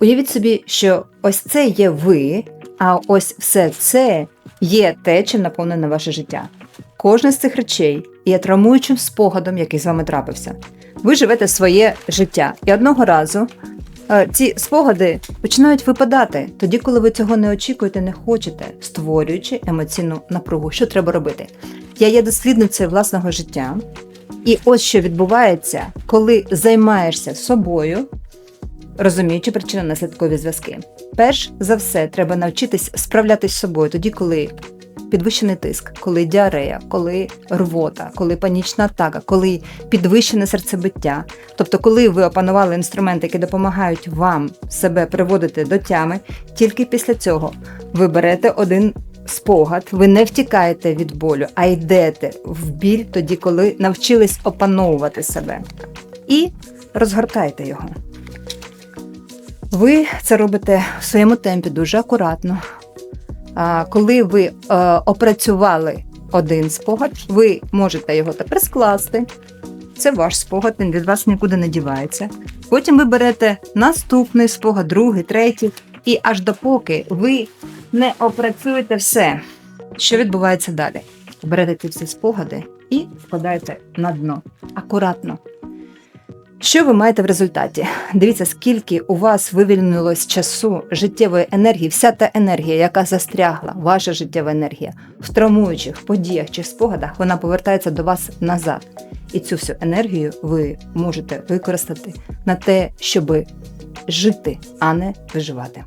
Уявіть собі, що ось це є ви, а ось все це є те, чим наповнене ваше життя. Кожна з цих речей є травмуючим спогадом, який з вами трапився. Ви живете своє життя, і одного разу е, ці спогади починають випадати тоді, коли ви цього не очікуєте, не хочете, створюючи емоційну напругу. Що треба робити? Я є дослідницею власного життя, і ось що відбувається, коли займаєшся собою, розуміючи причинно-наслідкові зв'язки. Перш за все, треба навчитись справлятись з собою тоді, коли підвищений тиск, коли діарея, коли рвота, коли панічна атака, коли підвищене серцебиття. Тобто, коли ви опанували інструменти, які допомагають вам себе приводити до тями, тільки після цього ви берете один спогад, ви не втікаєте від болю, а йдете в біль тоді, коли навчились опановувати себе. І розгортайте його. Ви це робите в своєму темпі дуже акуратно. Коли ви е, опрацювали один спогад, ви можете його тепер скласти. Це ваш спогад, він від вас нікуди не дівається. Потім ви берете наступний спогад, другий, третій, і аж допоки ви не опрацюєте все. Що відбувається далі? Берете ці всі спогади і вкладаєте на дно. Акуратно. Що ви маєте в результаті? Дивіться, скільки у вас вивільнилось часу, життєвої енергії, вся та енергія, яка застрягла, ваша життєва енергія, в травмуючих подіях чи спогадах, вона повертається до вас назад. І цю всю енергію ви можете використати на те, щоб жити, а не виживати.